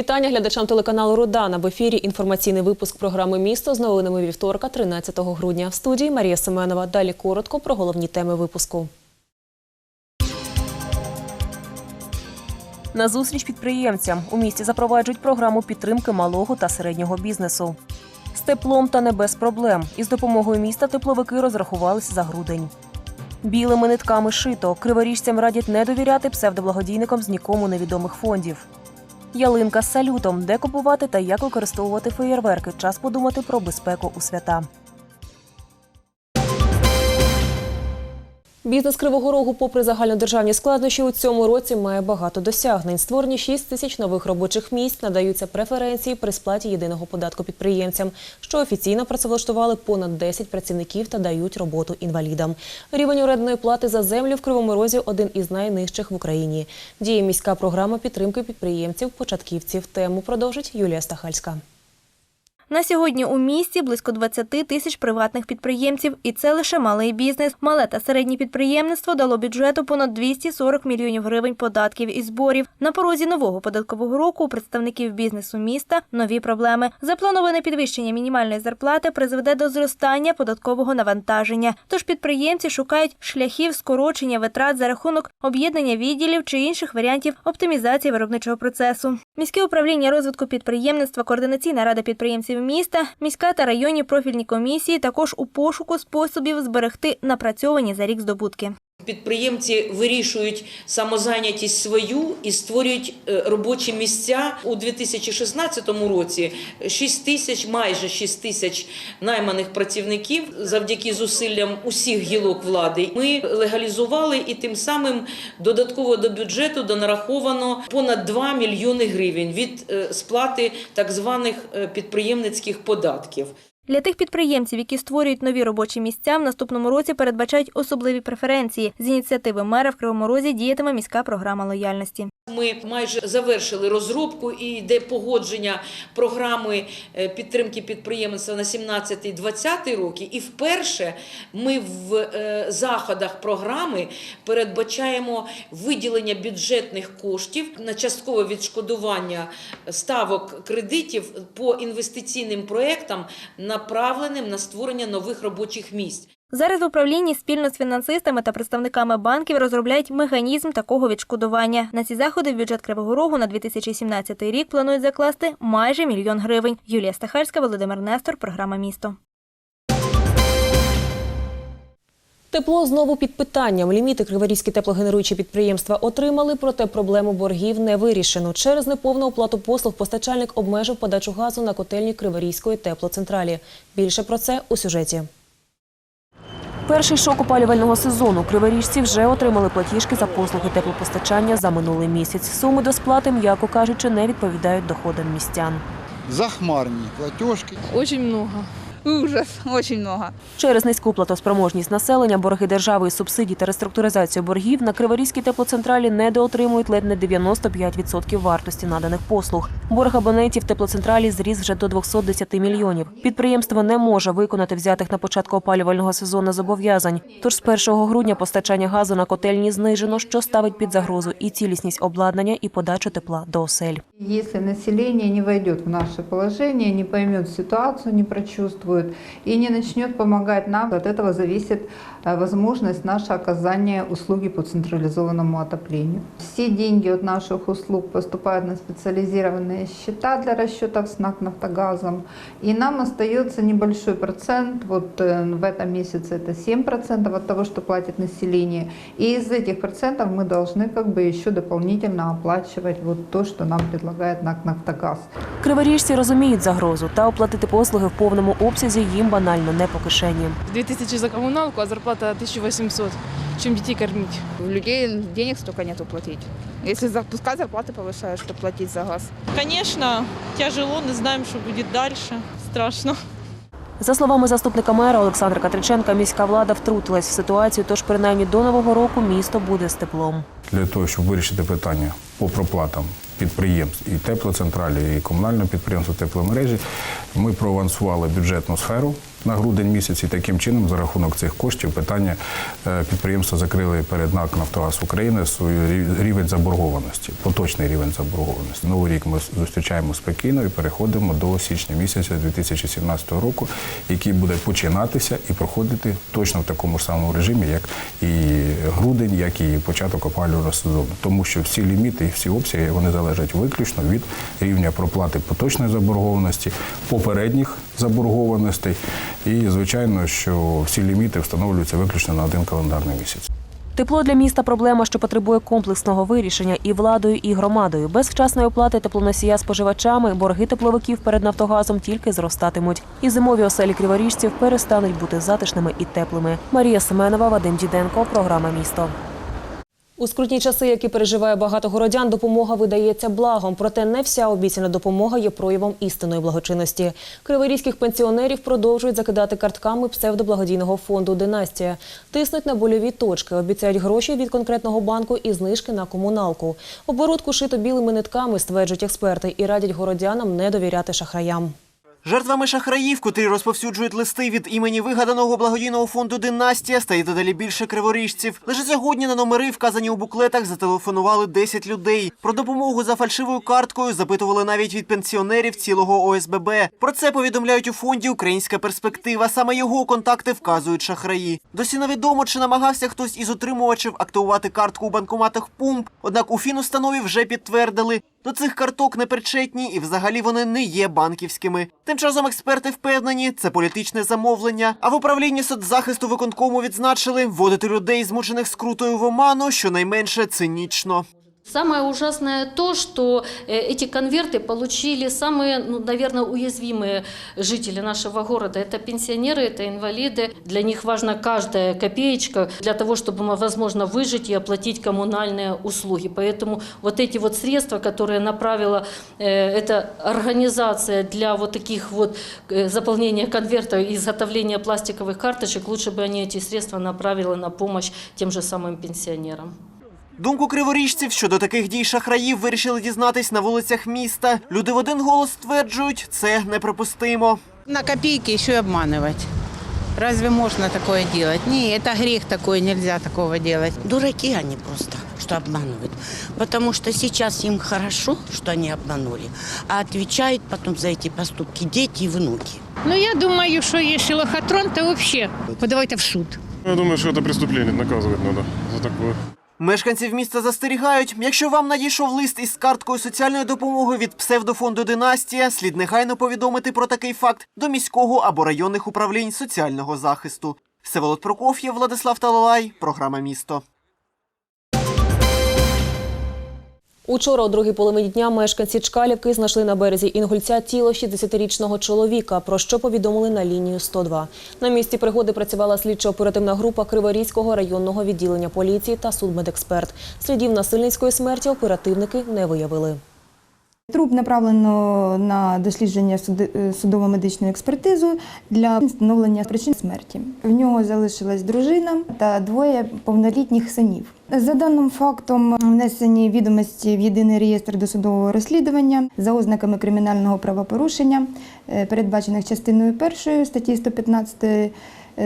Вітання глядачам телеканалу Родана. В ефірі інформаційний випуск програми Місто з новинами вівторка, 13 грудня. В студії Марія Семенова. Далі коротко про головні теми випуску. На зустріч підприємцям у місті запроваджують програму підтримки малого та середнього бізнесу. З теплом та не без проблем. Із допомогою міста тепловики розрахувались за грудень. Білими нитками шито. Криворіжцям радять не довіряти псевдоблагодійникам з нікому невідомих фондів. Ялинка з салютом, де купувати та як використовувати феєрверки. Час подумати про безпеку у свята. Бізнес Кривого Рогу, попри загальнодержавні складнощі, у цьому році має багато досягнень. Створені 6 тисяч нових робочих місць, надаються преференції при сплаті єдиного податку підприємцям, що офіційно працевлаштували понад 10 працівників та дають роботу інвалідам. Рівень орендної плати за землю в Кривому Розі один із найнижчих в Україні. Діє міська програма підтримки підприємців, початківців. Тему продовжить Юлія Стахальська. На сьогодні у місті близько 20 тисяч приватних підприємців, і це лише малий бізнес. Мале та середнє підприємництво дало бюджету понад 240 мільйонів гривень податків і зборів. На порозі нового податкового року у представників бізнесу міста нові проблеми. Заплановане підвищення мінімальної зарплати призведе до зростання податкового навантаження. Тож підприємці шукають шляхів скорочення витрат за рахунок об'єднання відділів чи інших варіантів оптимізації виробничого процесу. Міське управління розвитку підприємництва, координаційна рада підприємців міста, міська та районні профільні комісії також у пошуку способів зберегти напрацьовані за рік здобутки. Підприємці вирішують самозайнятість свою і створюють е, робочі місця у 2016 році. 6 тисяч, майже 6 тисяч найманих працівників завдяки зусиллям усіх гілок влади. Ми легалізували і тим самим додатково до бюджету донараховано понад 2 мільйони гривень від е, сплати так званих е, підприємницьких податків. Для тих підприємців, які створюють нові робочі місця, в наступному році передбачають особливі преференції. З ініціативи мера в Кривому Розі діятиме міська програма лояльності. Ми майже завершили розробку і йде погодження програми е, підтримки підприємництва на 17-20 роки. І вперше ми в е, заходах програми передбачаємо виділення бюджетних коштів на часткове відшкодування ставок кредитів по інвестиційним проектам, направленим на створення нових робочих місць. Зараз в управлінні спільно з фінансистами та представниками банків розробляють механізм такого відшкодування. На ці заходи в бюджет Кривого Рогу на 2017 рік планують закласти майже мільйон гривень. Юлія Стахарська, Володимир Нестор, програма Місто. Тепло знову під питанням. Ліміти криворізькі теплогенеруючі підприємства отримали, проте проблему боргів не вирішено. Через неповну оплату послуг постачальник обмежив подачу газу на котельні Криворізької теплоцентралі. Більше про це у сюжеті. Перший шок опалювального сезону. Криворіжці вже отримали платіжки за послуги теплопостачання за минулий місяць. Суми до сплати, м'яко кажучи, не відповідають доходам містян. захмарні платіжки. Очень много. Ужас, очень много. Через низьку платоспроможність населення, борги держави і субсидій та реструктуризацію боргів на Криворізькій теплоцентралі недоотримують ледь не 95% вартості наданих послуг. Борг абонентів теплоцентралі зріс вже до 210 мільйонів. Підприємство не може виконати взятих на початку опалювального сезону зобов'язань. Тож з 1 грудня постачання газу на котельні знижено, що ставить під загрозу і цілісність обладнання, і подачу тепла до осель. Если население не войдет в наше положение, не поймет ситуацию, не прочувствует и не начнет помогать нам, от этого зависит возможность наше оказания услуги по централизованному отоплению. Все деньги от наших услуг поступают на специализированные счета для расчетов с НАК «Нафтогазом», и нам остается небольшой процент, вот э, в этом месяце это 7% от того, что платит население, и из этих процентов мы должны как бы еще дополнительно оплачивать вот то, что нам предлагает НАК «Нафтогаз». Криворіжці розуміють загрозу та оплатити послуги в повному обсязі їм банально не по кишені. 2000 за коммуналку, а зарплата 1800. Чем детей кормить? У людей денег столько нету платить. Если запускать зарплаты повышают, чтобы платить за газ. Конечно, тяжело, не знаем, что будет дальше. Страшно. За словами заступника мера Олександра Катриченка, міська влада втрутилась в ситуацію, тож принаймні до нового року місто буде з теплом. для того, щоб вирішити питання по проплатам підприємств і теплоцентралі, і комунального підприємства тепломережі, ми проавансували бюджетну сферу на грудень місяць. І таким чином, за рахунок цих коштів, питання е, підприємства закрили перед НАК «Нафтогаз України свій рівень заборгованості, поточний рівень заборгованості. Новий рік ми зустрічаємо спокійно і переходимо до січня місяця 2017 року, який буде починатися і проходити точно в такому ж самому режимі, як і грудень, як і початок опалювального сезону. Тому що всі ліміти і всі обсяги вони залежать виключно від рівня проплати поточної заборгованості, попередніх заборгованостей. І звичайно, що всі ліміти встановлюються виключно на один календарний місяць. Тепло для міста проблема, що потребує комплексного вирішення і владою, і громадою. Без вчасної оплати теплоносія споживачами борги тепловиків перед Нафтогазом тільки зростатимуть. І зимові оселі криворіжців перестануть бути затишними і теплими. Марія Семенова, Вадим Діденко, програма Місто. У скрутні часи, які переживає багато городян, допомога видається благом. Проте не вся обіцяна допомога є проявом істинної благочинності. Криворізьких пенсіонерів продовжують закидати картками псевдоблагодійного фонду Династія. Тиснуть на больові точки, обіцяють гроші від конкретного банку і знижки на комуналку. Оборудку шито білими нитками, стверджують експерти, і радять городянам не довіряти шахраям. Жертвами шахраїв, котрі розповсюджують листи від імені вигаданого благодійного фонду Династія, стає дедалі більше криворіжців. Лише сьогодні на номери, вказані у буклетах, зателефонували 10 людей. Про допомогу за фальшивою карткою запитували навіть від пенсіонерів цілого ОСББ. Про це повідомляють у фонді Українська перспектива. Саме його контакти вказують шахраї. Досі невідомо, чи намагався хтось із отримувачів активувати картку у банкоматах пумп. Однак у фінустанові вже підтвердили. До цих карток не причетні і взагалі вони не є банківськими. Тим часом експерти впевнені, це політичне замовлення. А в управлінні соцзахисту виконкому відзначили, вводити людей, змучених скрутою в оману, щонайменше цинічно. Самое ужасное то, что э, эти конверты получили самые, ну, наверное, уязвимые жители нашего города. Это пенсионеры, это инвалиды. Для них важна каждая копеечка для того, чтобы, возможно, выжить и оплатить коммунальные услуги. Поэтому вот эти вот средства, которые направила э, эта организация для вот таких вот э, заполнения конвертов и изготовления пластиковых карточек, лучше бы они эти средства направили на помощь тем же самым пенсионерам. Думку криворіжців щодо таких дій шахраїв вирішили дізнатись на вулицях міста. Люди в один голос стверджують, це неприпустимо. На копейки еще и обманывать. Разве можно такое делать? Не, это грех такой, нельзя такого делать. Дураки они просто, что обманывают. Потому что сейчас им хорошо, что они обманули, а отвечают потом за эти поступки дети и внуки. Ну, я думаю, что если лохотрон, то вообще подавайте в суд. Я думаю, что это преступление, наказывать надо за такое. Мешканців міста застерігають, якщо вам надійшов лист із карткою соціальної допомоги від псевдофонду Династія, слід негайно повідомити про такий факт до міського або районних управлінь соціального захисту. Всеволод Прокоф'єв, Владислав Талалай, програма Місто. Учора, у другій половині дня, мешканці Чкалівки знайшли на березі Інгульця тіло 60-річного чоловіка, про що повідомили на лінію 102. На місці пригоди працювала слідчо-оперативна група Криворізького районного відділення поліції та судмедексперт. Слідів насильницької смерті оперативники не виявили. Труп направлено на дослідження е, судово-медичну експертизу для встановлення причин смерті. В нього залишилась дружина та двоє повнолітніх синів. За даним фактом внесені відомості в єдиний реєстр досудового розслідування за ознаками кримінального правопорушення, е, передбачених частиною першої статті 115 е,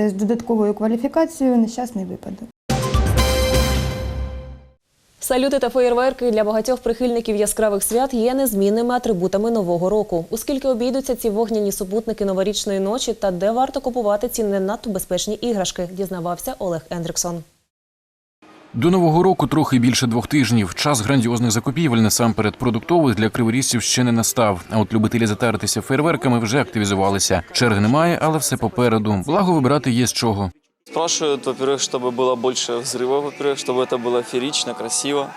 з додатковою кваліфікацією нещасний випадок. Салюти та феєрверки для багатьох прихильників яскравих свят є незмінними атрибутами нового року. Оскільки обійдуться ці вогняні супутники новорічної ночі та де варто купувати ці не надто безпечні іграшки, дізнавався Олег Ендриксон. До нового року трохи більше двох тижнів. Час грандіозних закупівель насамперед продуктових для криворізців ще не настав. А от любителі затаритися фейерверками вже активізувалися. Черги немає, але все попереду. Благо вибирати є з чого. Спрашивают, во-первых, чтобы было больше взрывов, во-первых, чтобы это было феерично, красиво.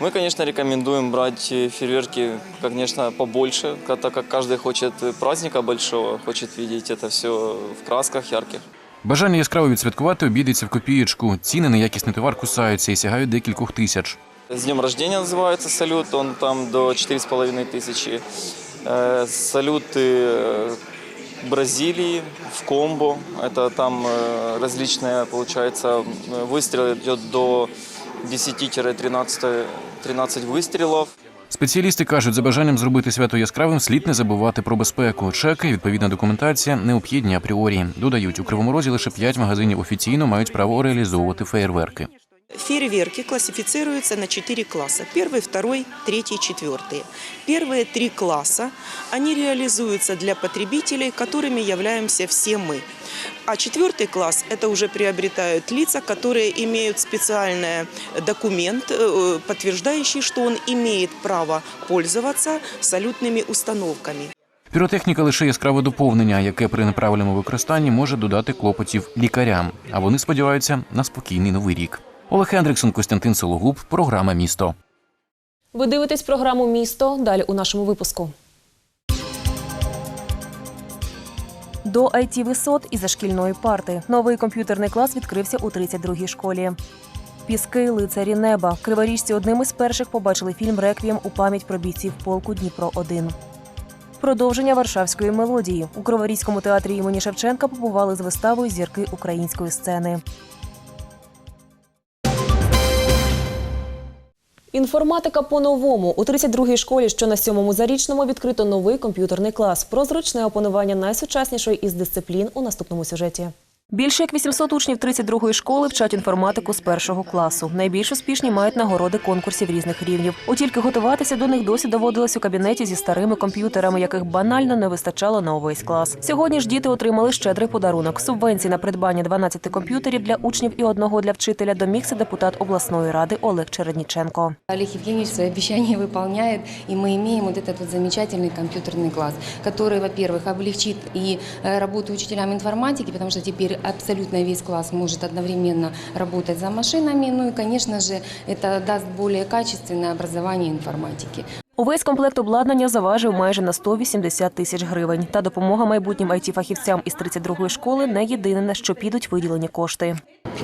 Мы, конечно, рекомендуем брать э, фейерверки, конечно, побольше, ка- так как каждый хочет праздника большого, хочет видеть это все в красках ярких. Бажання яскраво відсвяткувати обійдеться в копієчку. Ціни на якісний товар кусаються і сягають декількох тисяч. С днем рождения называется салют, он там до 4,5 тысячи. Э, Салюты э, Бразилии в комбо, это там э, различные, получается, э, выстрелы идет до 10-13 13 выстрелов. Спеціалісти кажуть, за бажанням зробити свято яскравим слід не забувати про безпеку. Чеки, відповідна документація необхідні апріорі. Додають, у Кривому Розі лише 5 магазинів офіційно мають право реалізовувати феєрверки. Фейерверки классифицируются на четыре класса. Первый, второй, третий, четвертый. Первые три класса, они реализуются для потребителей, которыми являемся все мы. А четвертый класс – это уже приобретают лица, которые имеют специальный документ, э, подтверждающий, что он имеет право пользоваться салютными установками. Піротехніка лише яскраве доповнення, яке при неправильному використанні може додати клопотів лікарям. А вони сподіваються на спокійний новий рік. Олег Хендриксон, Костянтин Сологуб, програма Місто. Ви дивитесь програму Місто. Далі у нашому випуску. До it висот і за шкільної парти. Новий комп'ютерний клас відкрився у 32-й школі. Піски, лицарі неба. Криворіжці одним із перших побачили фільм Реквієм у пам'ять про бійців полку Дніпро 1 Продовження варшавської мелодії у Криворізькому театрі імені Шевченка побували з виставою зірки української сцени. Інформатика по-новому. У 32-й школі, що на сьомому зарічному, відкрито новий комп'ютерний клас про зручне опанування найсучаснішої із дисциплін у наступному сюжеті. Більше як 800 учнів 32-ї школи вчать інформатику з першого класу. Найбільш успішні мають нагороди конкурсів різних рівнів. От тільки готуватися до них досі доводилось у кабінеті зі старими комп'ютерами, яких банально не вистачало на увесь клас. Сьогодні ж діти отримали щедрий подарунок. Субвенції на придбання 12 комп'ютерів для учнів і одного для вчителя домігся депутат обласної ради Олег Чередніченко. Олег Евгеньевич свои обещания выполняет, и мы имеем вот этот вот замечательный компьютерный класс, который, во-первых, облегчит и э, работу учителям информатики, потому что теперь абсолютно весь класс может одновременно работать за машинами, ну и, конечно же, это даст более качественное образование информатики. Увесь комплект обладнання заважив майже на 180 тисяч гривень. Та допомога майбутнім it фахівцям із 32-ї школи не єдине, на що підуть виділені кошти.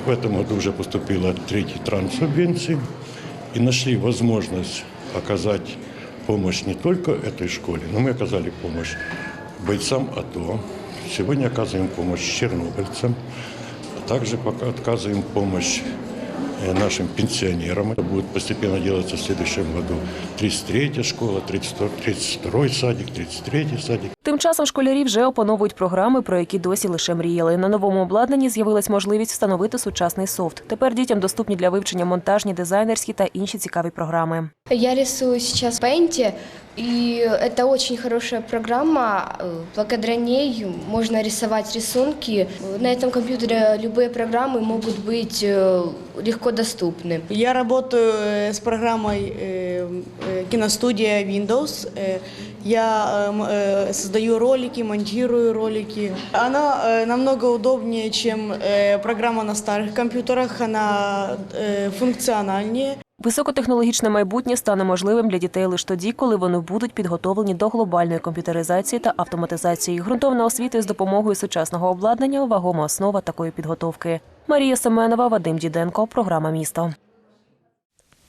В этом году уже поступила третий транш субвенции и нашли возможность оказать помощь не только этой школе, но мы оказали помощь бойцам АТО. Сегодня оказываем помощь чернобыльцам, а также пока оказываем помощь э, нашим пенсионерам. Это будет постепенно делаться в следующем году. 33-я школа, 32-й садик, 33-й садик. Тим часом школярі вже опановують програми, про які досі лише мріяли. На новому обладнанні з'явилась можливість встановити сучасний софт. Тепер дітям доступні для вивчення монтажні, дизайнерські та інші цікаві програми. Я рисую сейчас в Paint, и это очень хорошая программа. Э, Благодаря ней можно рисовать рисунки. На этом компьютере любые программы могут быть э, легко доступны. Я работаю э, с программой э, э, киностудия Windows. Э, Я э, м- э, создаю ролики, монтирую ролики. Она э, намного удобнее, чем э, программа на старых компьютерах. Она э, функциональнее. Високотехнологічне майбутнє стане можливим для дітей лише тоді, коли вони будуть підготовлені до глобальної комп'ютеризації та автоматизації. Ґрунтовна освіта з допомогою сучасного обладнання вагома основа такої підготовки. Марія Семенова, Вадим Діденко, програма місто.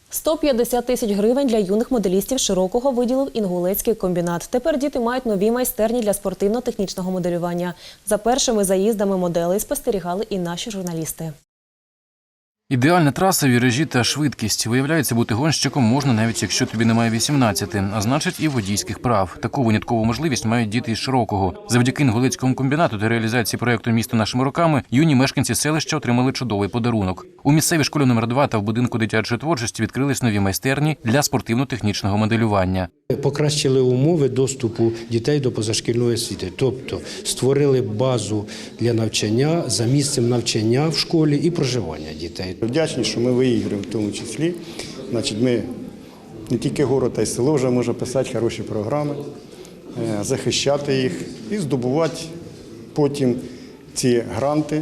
150 тисяч гривень для юних моделістів широкого виділив інгулецький комбінат. Тепер діти мають нові майстерні для спортивно-технічного моделювання. За першими заїздами моделей спостерігали і наші журналісти. Ідеальна траса, віражі та швидкість. Виявляється, бути гонщиком можна навіть якщо тобі немає 18, а значить і водійських прав. Таку виняткову можливість мають діти із широкого. Завдяки інгулецькому комбінату та реалізації проєкту місто нашими руками юні мешканці селища отримали чудовий подарунок. У місцевій школі номер 2 та в будинку дитячої творчості відкрились нові майстерні для спортивно-технічного моделювання. Покращили умови доступу дітей до позашкільної освіти, тобто створили базу для навчання за місцем навчання в школі і проживання дітей. Вдячні, що ми виіграємо в тому числі. Значить, ми не тільки город, а й село вже можемо писати хороші програми, е, захищати їх і здобувати потім ці гранти,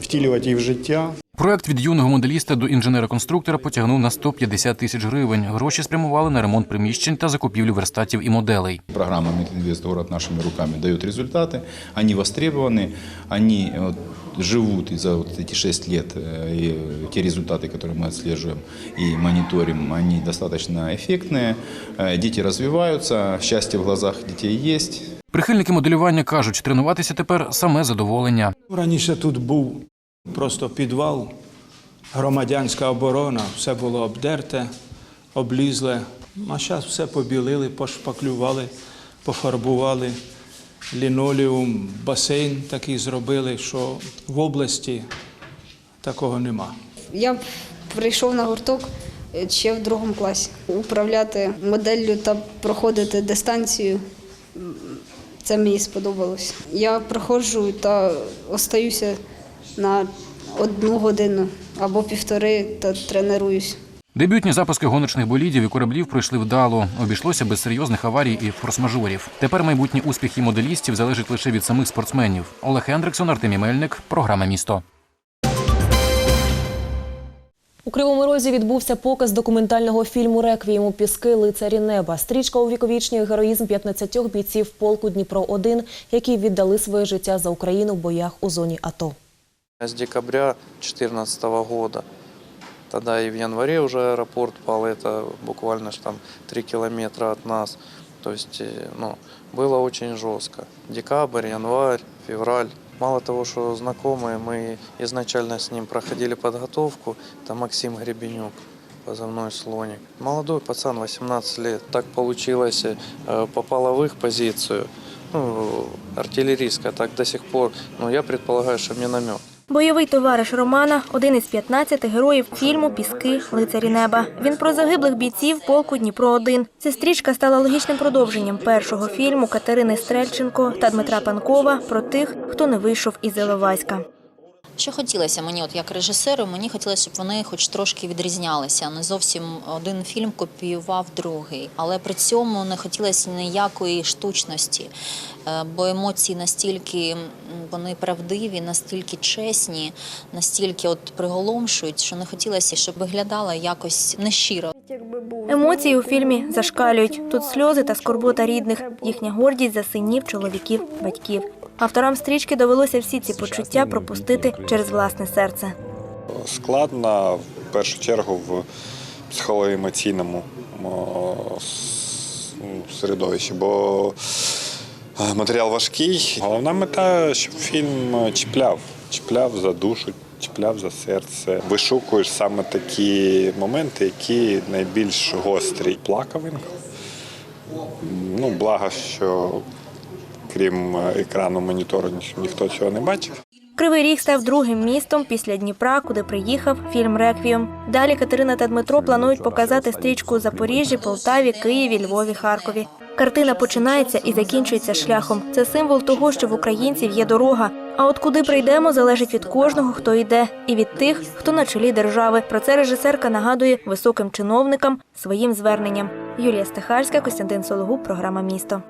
втілювати їх в життя. Проект від юного моделіста до інженера-конструктора потягнув на 150 тисяч гривень. Гроші спрямували на ремонт приміщень та закупівлю верстатів і моделей. Программа «Мединвест. Город нашими руками» дает результаты. Они востребованы, они вот, живут и за вот эти 6 лет. э, И те результаты, которые мы отслеживаем и мониторим, они достаточно эффектные. Э, Дети развиваются, счастье в глазах детей есть. Прихильники моделювання кажуть, тренуватися тепер саме задоволення. Раніше тут був просто підвал, громадянська оборона, все було обдерте, облізле. А зараз все побілили, пошпаклювали, пофарбували. Лінолеум, басейн такий зробили, що в області такого нема. Я прийшов на гурток е, ще в другому класі. Управляти моделлю та проходити дистанцію. Це мені сподобалось. Я проходжу та остаюся на одну годину або півтори та тренуюсь. Дебютні запуски гоночних болідів і кораблів пройшли вдало. Обійшлося без серйозних аварій і форс-мажорів. Тепер майбутні успіхи моделістів залежать лише від самих спортсменів. Олег Хендриксон, Артемій Мельник, програма місто. У Кривому Розі відбувся показ документального фільму Реквієму Піски лицарі неба. Стрічка увіковічнює героїзм 15 бійців полку Дніпро 1 які віддали своє життя за Україну в боях у зоні АТО. С декабря 2014 года. Тогда и в январе уже аэропорт пал, это буквально там 3 километра от нас. То есть, э, ну, было очень жестко. Декабрь, январь, февраль. Мало того, что знакомые, мы изначально с ним проходили подготовку. Это Максим Гребенюк, позывной «Слоник». Молодой пацан, 18 лет. Так получилось, э, попала в их позицию. Ну, артиллерийская, так до сих пор. Но я предполагаю, что миномет. Бойовий товариш Романа один із 15 героїв фільму Піски лицарі неба. Він про загиблих бійців полку Дніпро 1 Ця стрічка стала логічним продовженням першого фільму Катерини Стрельченко та Дмитра Панкова про тих, хто не вийшов із Іловайська. Що хотілося мені, от як режисеру, мені хотілося, щоб вони хоч трошки відрізнялися. Не зовсім один фільм копіював другий, але при цьому не хотілося ніякої штучності, Е, бо емоції настільки вони правдиві, настільки чесні, настільки от приголомшують, що не хотілося, щоб виглядало якось нещиро. Емоції у фільмі зашкалюють. Тут сльози та скорбота рідних, їхня гордість за синів, чоловіків, батьків. Авторам стрічки довелося всі ці почуття пропустити через власне серце. складно в першу чергу в психолого-емоційному середовищі, бо е, матеріал важкий. Головна мета, щоб фільм чіпляв, чіпляв за душу, чіпляв за серце. Вишукуєш саме такі моменти, які найбільш гострі. Плакав він. Ну, благо, що крім е, екрану монітору ніхто цього не бачив. Кривий Ріг став другим містом після Дніпра, куди приїхав фільм Реквієм. Далі Катерина та Дмитро планують показати стрічку у Запоріжжі, Полтаві, Києві, Львові, Харкові. Картина починається і закінчується шляхом. Це символ того, що в українців є дорога. А от куди прийдемо, залежить від кожного, хто йде, і від тих, хто на чолі держави. Про це режисерка нагадує високим чиновникам своїм зверненням. Юлія Стехарська, Костянтин Сологуб, програма Місто.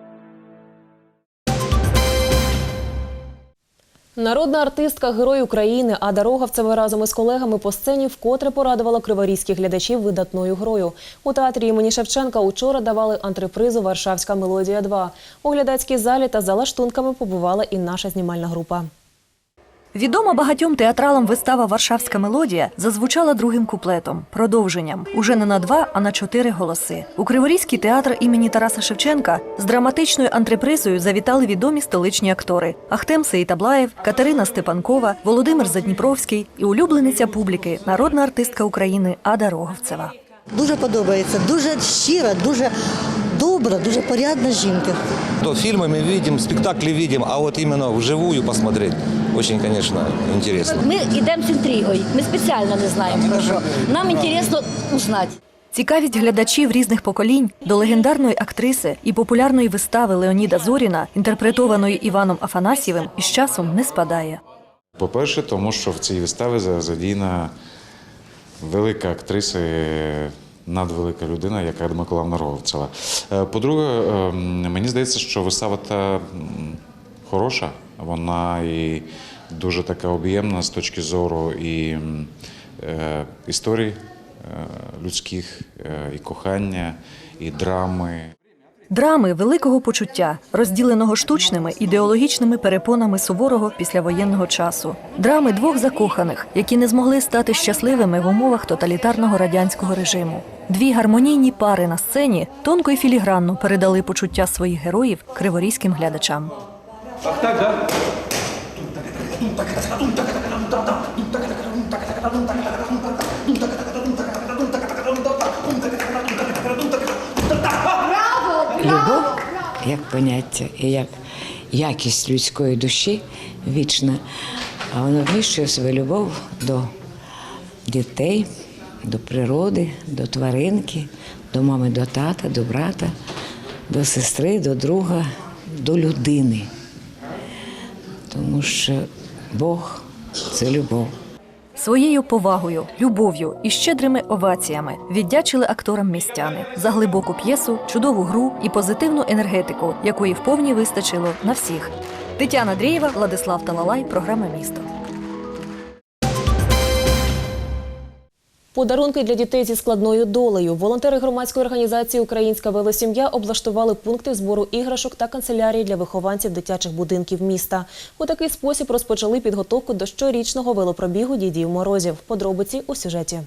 Народна артистка Герой України Ада Роговцева разом із колегами по сцені вкотре порадувала криворізьких глядачів видатною грою. У театрі імені Шевченка учора давали антрепризу Варшавська мелодія 2 У глядацькій залі та за лаштунками побувала і наша знімальна група. Відома багатьом театралам вистава Варшавська мелодія зазвучала другим куплетом, продовженням уже не на два, а на чотири голоси. У Криворізький театр імені Тараса Шевченка з драматичною антрепризою завітали відомі столичні актори: Ахтем Сеїтаблаєв, Катерина Степанкова, Володимир Задніпровський і улюблениця публіки, народна артистка України Ада Роговцева. Дуже подобається, дуже щира, дуже добра, дуже порядна жінка. То фильмы мы видим, спектакли видим, а вот именно вживую посмотреть очень, конечно, интересно. Ми йдемо з інтригою. Ми спеціально не знаємо про що. Нам цікаво узнати. Цікавість глядачів різних поколінь до легендарної актриси і популярної вистави Леоніда Зоріна, інтерпретованої Іваном Афанасьєвим, із часом не спадає. По-перше, тому що в цій виставі за- задіяна велика актриса, і надвелика людина, яка Миколаївна Роговцева. Е, По-друге, ем, мені здається, що вистава та хороша, вона і дуже така об'ємна з точки зору і е, історій е, людських, і кохання, і драми. Драми великого почуття, розділеного штучними ідеологічними перепонами суворого післявоєнного часу. Драми двох закоханих, які не змогли стати щасливими в умовах тоталітарного радянського режиму. Дві гармонійні пари на сцені тонко і філігранно передали почуття своїх героїв криворізьким глядачам. Ах так, да? Любов як поняття і як якість людської душі вічна, а вона вміщує себе любов до дітей, до природи, до тваринки, до мами, до тата, до брата, до сестри, до друга, до людини. Тому що Бог це любов. Своєю повагою, любов'ю і щедрими оваціями віддячили акторам містяни за глибоку п'єсу, чудову гру і позитивну енергетику, якої вповні вистачило на всіх. Тетяна Дрієва, Владислав Талалай, програма Місто. Подарунки для дітей зі складною долею. Волонтери громадської організації Українська велосім'я облаштували пункти збору іграшок та канцелярії для вихованців дитячих будинків міста. У такий спосіб розпочали підготовку до щорічного велопробігу дідів морозів. Подробиці у сюжеті.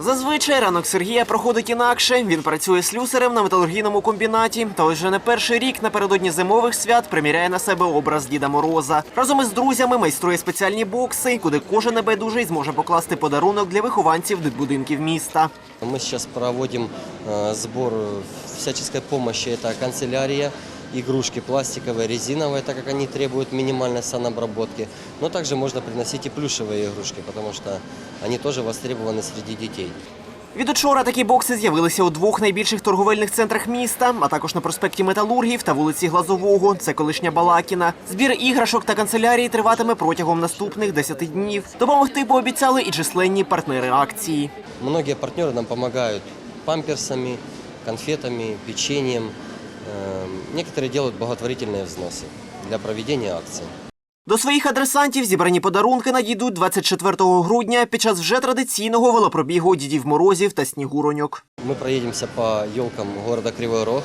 Зазвичай ранок Сергія проходить інакше. Він працює слюсарем на металургійному комбінаті. Та ось вже не перший рік напередодні зимових свят приміряє на себе образ Діда Мороза. Разом із друзями майструє спеціальні бокси, куди кожен небайдужий зможе покласти подарунок для вихованців дитбудинків міста. Мы сейчас проводим э, сбор всяческой помощи. Это канцелярия, игрушки пластиковые, резиновые, так как они требуют минимальной санобработки. Но также можно приносить и плюшевые игрушки, потому что они тоже востребованы среди детей. Від учора такі бокси з'явилися у двох найбільших торговельних центрах міста, а також на проспекті Металургів та вулиці Глазового. Це колишня Балакіна. Збір іграшок та канцелярії триватиме протягом наступних 10 днів. Допомогти пообіцяли і численні партнери акції. Многие партнеры нам помогают памперсами, конфетами, печеньем. Э, Некоторые делают благотворительные взносы для проведения акций. До своїх адресантів зібрані подарунки надійдуть 24 грудня під час вже традиційного велопробігу дідів морозів та снігуроньок. Мы проедемся по елкам города Кривой Рог,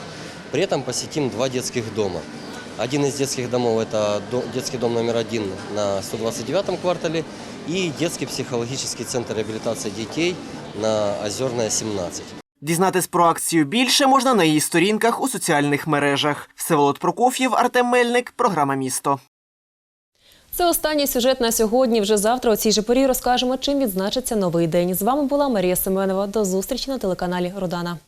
при этом посетим два детских дома. Один из детских домов – это до- детский дом номер один на 129-м квартале и детский психологический центр реабилитации детей на Озерная, 17. Дізнатись про акцію більше можна на її сторінках у соціальних мережах. Всеволод Прокоф'єв, Артем Мельник, програма Місто. Це останній сюжет на сьогодні. Вже завтра у цій же порі розкажемо, чим відзначиться новий день. З вами була Марія Семенова. До зустрічі на телеканалі Родана.